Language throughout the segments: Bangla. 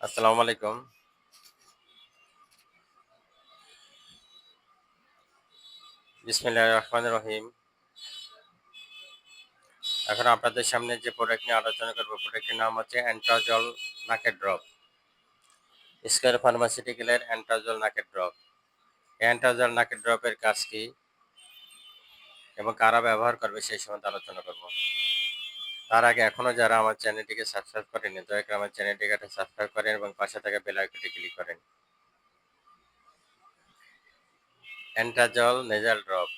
আসসালামু আলাইকুম। বিসমিল্লাহ রহমান রহিম। এখন আপনাদের সামনে যে প্রোডাক্ট নিয়ে আলোচনা করব প্রোডাক্টের নাম হচ্ছে অ্যান্ট্রাজল নাকের ড্রপ স্কোয়ার ফার্মাসিউটিক্যালের অ্যান্ট্রাজল নাকের ড্রপ অ্যান্ট্রাজল নাকের ড্রপের কাজ কি এবং কারা ব্যবহার করবে সেই সম্বন্ধে আলোচনা করব। তার আগে এখনও যারা আমার চ্যানেলটিকে সাবস্ক্রাইব করেনি দয়া করে আমার চ্যানেলটিকে একটা সাবস্ক্রাইব করেন এবং পাশে থাকা বেল আইকনটি ক্লিক করেন। Antrazol nasal drop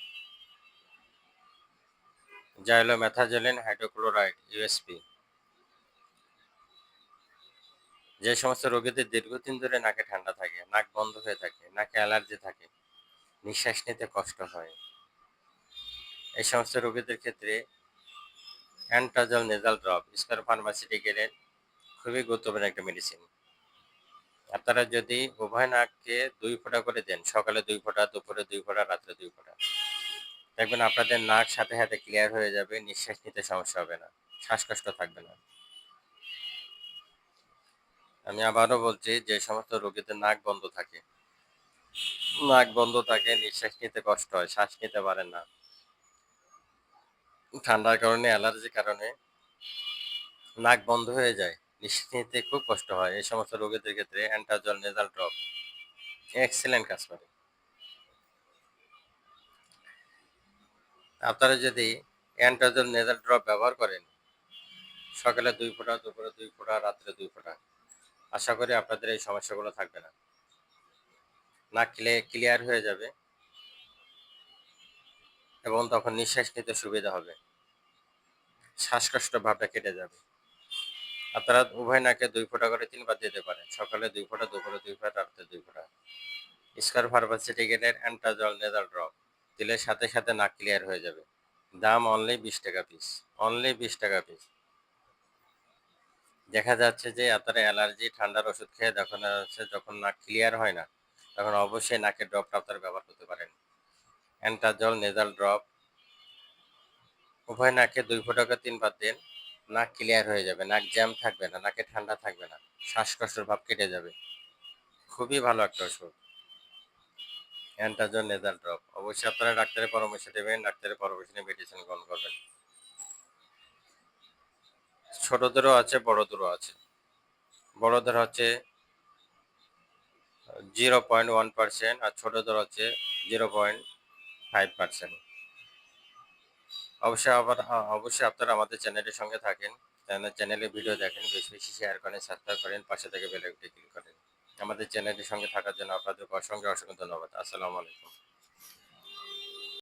xylometazoline hydrochloride USP যে সমস্ত রোগীদের দীর্ঘদিন ধরে নাকে ঠান্ডা থাকে, নাক বন্ধ হয়ে থাকে, নাকে অ্যালার্জি থাকে, নিঃশ্বাস নিতে কষ্ট হয়। এই সমস্ত রোগীদের ক্ষেত্রে অ্যান্টাজল নেজাল ড্রপ স্কোয়ার ফার্মাসিউটিক্যালের খুবই গুরুত্বপূর্ণ একটা মেডিসিন আপনারা যদি উভয় নাককে দুই ফোঁটা করে দেন, সকালে দুই ফোঁটা, দুপুরে দুই ফোঁটা, রাত্রে দুই ফোঁটা, দেখবেন আপনাদের নাক সাথে সাথে ক্লিয়ার হয়ে যাবে, নিঃশ্বাস নিতে সমস্যা হবে না, শ্বাসকষ্ট থাকবে না। আমি আবারও বলছি, যে সমস্ত রোগীদের নাক বন্ধ থাকে। নাক বন্ধ থাকে, নিঃশ্বাস নিতে কষ্ট হয়, শ্বাস নিতে পারেন না। ঠান্ডার কারণে, অ্যালার্জির কারণে নাক বন্ধ হয়ে যায়। নিঃশ্বাস নিতে খুব কষ্ট হয়। এই সমস্ত রোগীদের ক্ষেত্রে অ্যান্টাজল নেজাল ড্রপ এক্সেলেন্ট কাজ করে। আপনারা যদি অ্যান্টাজল নেজাল ড্রপ ব্যবহার করেন, সকালে দুই ফোঁটা, দুপুরে দুই ফোঁটা, রাত্রে দুই ফোঁটা, আশা করি আপনাদের এই সমস্যাগুলো থাকবে না। নাক ক্লিয়ার হয়ে যাবে। এবং তখন নিঃশ্বাস নিতে সুবিধা হবে। শ্বাসকষ্ট ভাবটা কেটে যাবে। আপনারা উভয় নাকে দুই ফোঁটা করে তিনবার দিতে পারেন। সকালে দুই ফোঁটা, দুপুরে দুই ফোঁটা, রাত্রে দুই ফোঁটা। স্কার ফার্মাসিউটিক্যালের অ্যান্টাজল নেজাল ড্রপ দিলের সাথে সাথে নাক ক্লিয়ার হয়ে যাবে। দাম অনলি বিশ টাকা পিস অনলি বিশ টাকা পিস দেখা যাচ্ছে যে আপনারা অ্যালার্জি, ঠান্ডার ওষুধ খেয়ে দেখা যাচ্ছে যখন নাক ক্লিয়ার হয় না, তখন অবশ্যই নাকের ড্রপটা আপনারা ব্যবহার করতে অ্যান্টাজল নেজাল ড্রপ উভয় নাকে দুই ফোঁটা করে তিনবার দিন, নাক ক্লিয়ার হয়ে যাবে, নাক জ্যাম থাকবে না, নাকে ঠান্ডা থাকবে না, শ্বাসকষ্টের ভাব কেটে যাবে। খুবই ভালো একটা ওষুধ। অ্যান্টাজল নেজাল ড্রপ অবশ্যই আপনারা ডাক্তারের পরামর্শ দেবেন, ডাক্তারের পরামর্শ নিয়ে মেডিসিন গ্রহণ করবেন। ছোটদেরও আছে, বড়দেরও আছে। বড়দের হচ্ছে জিরো পয়েন্ট ওয়ান পার্সেন্ট আর ছোটদের হচ্ছে জিরো পয়েন্ট ফাইভ পার্সেন্ট অবশ্যই আবার অবশ্যই আপনারা আমাদের চ্যানেলের সঙ্গে থাকেন। চ্যানেলে ভিডিও দেখেন, বেশি বেশি শেয়ার করেন সাবস্ক্রাইব করেন, পাশে থেকে বেল ক্লিক করেন। আমাদের চ্যানেলের সঙ্গে থাকার জন্য আপনাদের অসংখ্য অসংখ্য ধন্যবাদ। আসসালামু আলাইকুম।